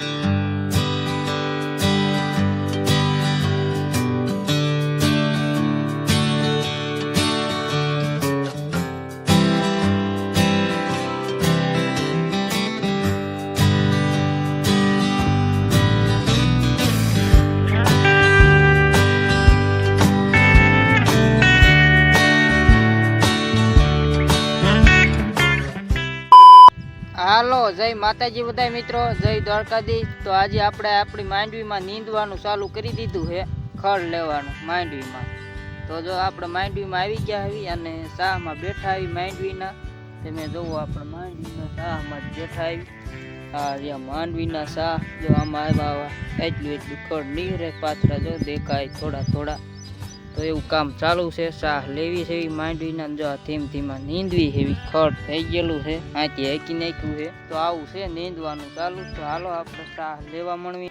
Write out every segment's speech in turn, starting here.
હાલો જય માતાજી બધા મિત્રો, જય દ્વારકાધીશ. તો આજે આપણે આપણી માંડવીમાં નીંદવાનું ચાલુ કરી દીધું છે ખડ લેવાનું માંડવીમાં. તો જો આપણે માંડવીમાં આવી ગયા આવી અને શાહમાં બેઠા આવી માંડવીના તમે જોવો આપણે માંડવીના શાહમાં બેઠા આવી આ રહ્યા માંડવીના શાહ, જો આમાં આવ્યા આવા એટલું એટલું ખડ નીરે પાછળ જો દેખાય થોડા થોડા. તો એવું કામ ચાલુ છે શાહ લેવી છે એવી માંડવીના જો ધીમ ધીમા નીંદવી એવી ખડ થઈ ગયેલું છે, આથી હેકી નાખ્યું છે. તો આવું છે, નીંદવાનું ચાલુ. તો હાલો આપણે શાહ લેવા મળવી.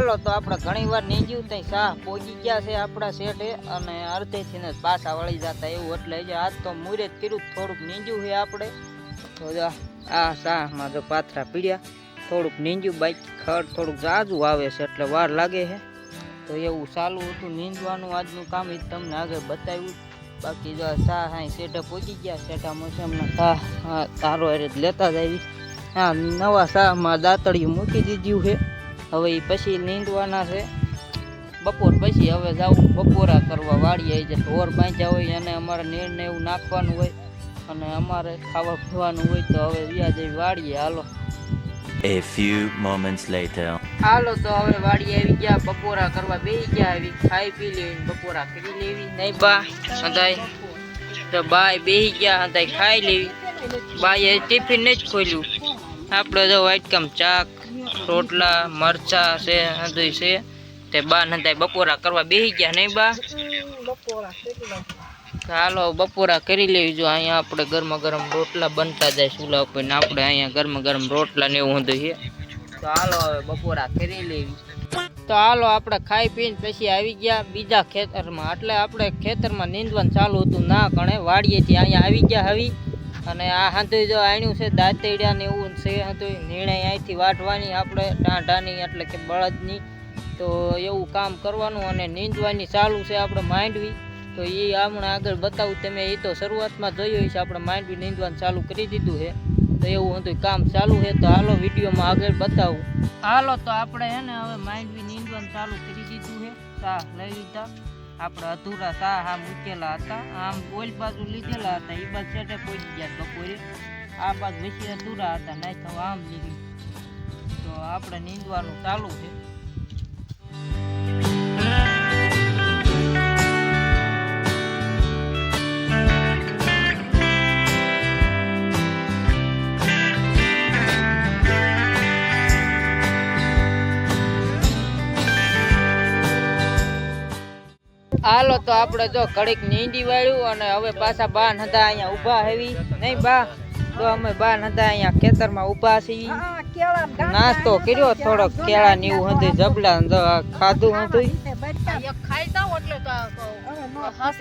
હાલો તો આપણે ઘણી વાર નીંજ્યું ત્યાં શાહ પોગી ગયા છે આપણા શેઠે અને અડધેથી ને પાછા વળી જતા એવું એટલે જે આજ તો મુરે જ થોડુંક નીંજ્યું છે આપણે. તો આ શાહમાં જો પાથરા પીડ્યા, થોડુંક નીંજ્યું બાઈક ખડ થોડુંક જાજુ આવે છે એટલે વાર લાગે છે. તો એવું ચાલુ હતું નીંદવાનું, આજનું કામ એ તમને આગળ બતાવ્યું. બાકી જો શાહ હા શેઠે પહોંચી ગયા, શેઠા મોસમના હા, તારો અરે લેતા જ આવી. હા નવા શાહમાં દાંતળિયું મૂકી દીધું છે. હવે એ પછી નીંદવાના છે. બપોર પછી હવે જાવું બપોરા કરવા વાળીએ જે ઢોર બાંધ્યા હોય અને અમારે નીરને એવું નાખવાનું હોય અને અમારે ખાવા પીવાનું હોય તો હવે વ્યા જઈ વાળીએ હાલો. A few moments later. હાલો તો હવે વાડી આવી ગયા બપોરા કરવા બેસી ગયા આવી. ખાઈ પી લેવી બપોરા કરી લેવી. નહીં બા હંધાય. તો બાય બેસી ગયા હંધાય ખાઈ લેવી. બાએ ટિફિન જ ખોલ્યું. આપણે જો વાટકામ ચાક. રોટલા, મરચા છે બધું છે. તે બા હંધાય બપોરા કરવા બેસી ગયા નહીં બા? હાલો, બપોરા કરી લેવી. જો અહીંયા આપણે ગરમા ગરમ રોટલા બનતા જાય ચૂલા ઉપર ને આપણે અહીંયા ગરમા ગરમ રોટલા ને એવું બધું છે. તો હાલો, હવે બપોરા કરી લેવી. તો હાલો, આપણે ખાઈ પીને પછી આવી ગયા બીજા ખેતરમાં. એટલે આપણે ખેતરમાં નીંદવાનું ચાલુ હતું. ના કણે વાડીએથી અહીંયા આવી ગયા આવી અને આ હાંધું જો આણ્યું છે, દાંતેડિયા ને એવું છે હાંધું નિર્ણય અહીંથી વાટવાની આપણે ટાંઢાની એટલે કે બળદની. તો એવું કામ કરવાનું અને નીંદવાની ચાલુ છે આપણે માંડવી. તો એ હમણાં આગળ બતાવું તમે એ તો શરૂઆતમાં જોયું છે આપણે માંડવી નીંદવાનું ચાલુ કરી દીધું છે. તો એવું હતું, કામ ચાલુ છે, તો હાલો વિડીયોમાં આગળ બતાવું. હાલો, તો આપણે હે ને હવે માંડવી નીંદવાનું ચાલુ કરી દીધું છે. લઈ લીધા. આપણે અધૂરા શાહ હા મૂકેલા હતા. આમ ઓલ બાજુ લીધેલા હતા. એ બાજુ છે પહોંચી ગયા બપોરે આ બાજુ વચ્ચે અધૂરા હતા. નહીં તો આમ લીધી. તો આપણે નીંદવાનું ચાલુ છે. હાલો તો આપણે જો ઘડીક નીંદી વાળ્યું અને હવે પાછા બા હતા અહીંયા ઊભા હેવી. નહીં બા? તો અમે બાન હતા અહીંયા ખેતરમાં ઊભા છીએ. નાસ્તો કર્યો, થોડોક કેળા ને એવું હતું જબલા ખાધું હતું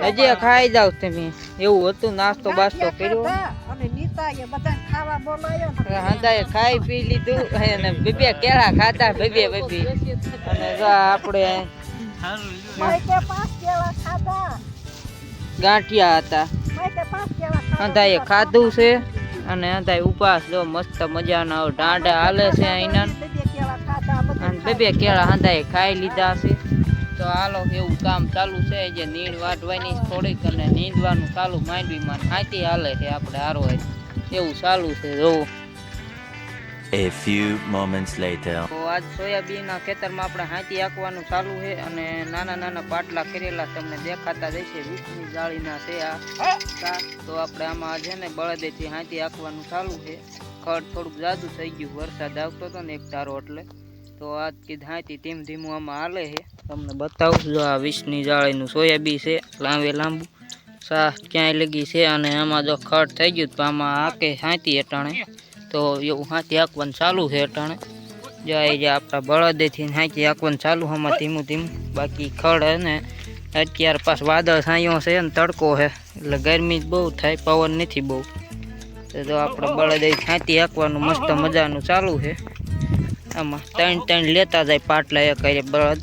હજી ખાઈ જાવ તમે. એવું હતું, નાસ્તો બાસ્તો કર્યો. હંદાએ ખાઈ પી લીધું. અને બીબે કેળા ખાધા, બીબે, બીબી. અને આપણે ગાંઠિયા હતા. અંધાએ ખાધું છે અને અંધાએ ઉપાસ જો મસ્ત મજાના ઢાંઢા હાલે છે અહીંના. અને બે બે કેળા અંધાએ ખાઈ લીધા છે. તો હાલો એવું કામ ચાલુ છે જે નીંદ વાટવાની થોડીક અને નીંદવાનું ચાલુ માંડવીમાં. હાથી હાલે છે આપણે હારો એવું ચાલુ છે જોવું. A few moments later. તો આજ સોયાબીનના ખેતરમાં આપણે હાથી આંકવાનું ચાલુ છે અને નાના નાના પાટલા કરેલા તમને દેખાતા જશે વીસની જાળીના છે આ. તો આપણે આમાં છે ને બળદેથી હાથી આંકવાનું ચાલુ છે. ખડ થોડુંક જાદુ થઈ ગયું, વરસાદ આવતો હતો ને એક તારો એટલે. તો આજ કીધ હાથી ધીમ ધીમું આમાં હાલે છે. તમને બતાવું જો આ વીસની જાળીનું સોયાબી છે, લાંબે લાંબુ. સા ક્યાંય લગી છે અને આમાં જો ખડ થઈ ગયું તો આમાં આકે હાથી અટાણે તો એવું હાથી આંકવાનું ચાલુ છે અટાણે. જાય જે આપણા બળદેથી હાંકી આંકવાનું ચાલુ હમણાં ધીમું ધીમું. બાકી ખડ ને, અત્યારે પાસ વાદળ છાંયો છે ને તડકો છે. એટલે ગરમી બહુ થાય, પવન નથી બહુ. તો આપણા બળદે છાંતી હાંકવાનું મસ્ત મજાનું ચાલુ છે. આમાં ત્રણ ત્રણ લેતા જાય, પાટલા એક હારે બળદ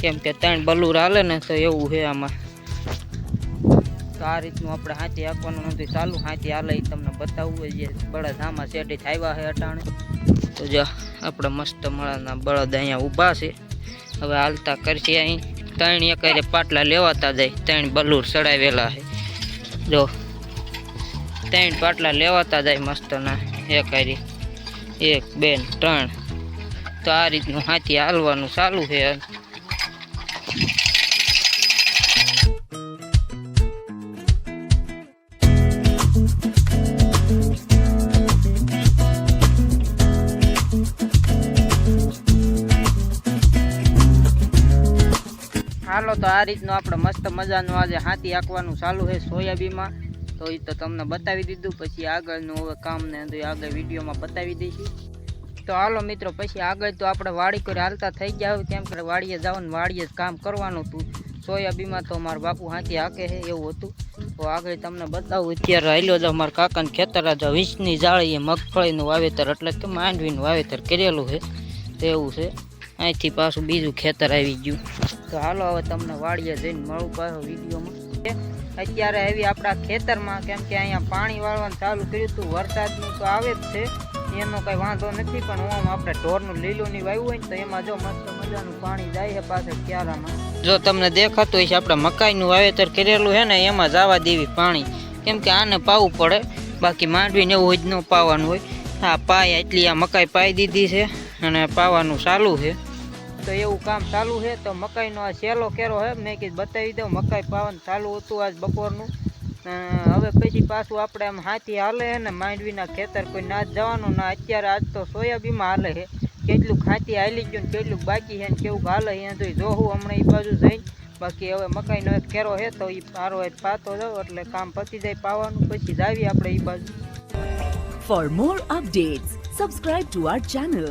કેમ કે ત્રણ બલુર હાલે ને તો એવું છે આમાં. આ રીતનું આપણે હાથી આપવાનું નથી. ચાલુ હાથી હાલે તમને બતાવવું જે બળદ આમાં શેઠે આવ્યા છે અટાણે. તો જો, આપણે મસ્ત મળાના બળદ અહીંયા ઊભા છે. હવે હાલતા કરશે અહીં. ત્રણ એક પાટલા લેવાતા જાય. ત્રણ બલુર ચડાવેલા છે. જો, ત્રણ પાટલા લેવાતા જાય મસ્તના. એક હારી, એક, બે ત્રણ. તો આ રીતનું હાથી હાલવાનું ચાલુ છે. હાલો તો આ રીતનું આપણે મસ્ત મજાનું આજે હાથી આંકવાનું ચાલુ છે સોયાબીનમાં. તો એ તો તમને બતાવી દીધું, પછી આગળનું હવે કામને આગળ વિડીયોમાં બતાવી દઈશું. તો હાલો મિત્રો, પછી આગળ તો આપણે વાડી કરી હાલતા થઈ ગયા હોય કેમ કે વાડીએ જવાનું વાડીએ જ કામ કરવાનું હતું. સોયાબીમાં તો મારા બાપુ હાથી હાકે છે એવું હતું. તો આગળ તમને બતાવું, અત્યારે હાલ્યો જાવ મારા કાકાને ખેતર જો વીસની જાળીએ મગફળીનું વાવેતર, એટલે કે માંડવીનું વાવેતર કરેલું છે. તેવું છે. અહીંથી પાછું બીજું ખેતર આવી ગયું. તો હાલો હવે તમને વાડીએ જઈને મળું પાછો વિડીયોમાં. અત્યારે આવી આપણા ખેતરમાં કેમ કે અહીંયા પાણી વાળવાનું ચાલુ કર્યું હતું, વરસાદનું તો આવે જ છે. એનો કઈ વાંધો નથી, પણ ઓમ આપણે ઢોરનું લીલું ની વાવ્યું હોય ને તો એમાં જો મસ્ત મજાનું પાણી જાય છે પાછળ ક્યારામાં. જો તમને દેખાતું હોય છે આપણે મકાઈનું વાવેતર કરેલું છે ને, એમાં જવા દેવી પાણી. કેમ કે આને પાવું પડે, બાકી માંડવીને એવું જ ન પાવાનું હોય. હા પાય એટલી આ મકાઈ પાઈ દીધી છે અને પાવાનું ચાલુ છે. તો એવું કામ ચાલુ છે તો મકાઈનો આ સેલો કેરો છે મેં કીધું બતાવી દઉં મકાઈ પાવાનું ચાલુ હતું આજ બપોરનું. હવે પછી પાછું આપણે આમ હાથી હાલે છે ને માંડવીના ખેતર કોઈ ના જવાનું ના અત્યારે આજ તો સોયાબીનમાં હાલે છે. કેટલું હાથી હાલી ગયું ને કેટલું બાકી છે ને કેવું હાલે છે તો જોવું હમણાં એ બાજુ જઈને. બાકી હવે મકાઈનો એક કેરો છે તો એ પારો એ પાતો જાવ એટલે કામ પતી જાય પાવાનું પછી જાવી આપણે એ બાજુ. For more update subscribe to our channel,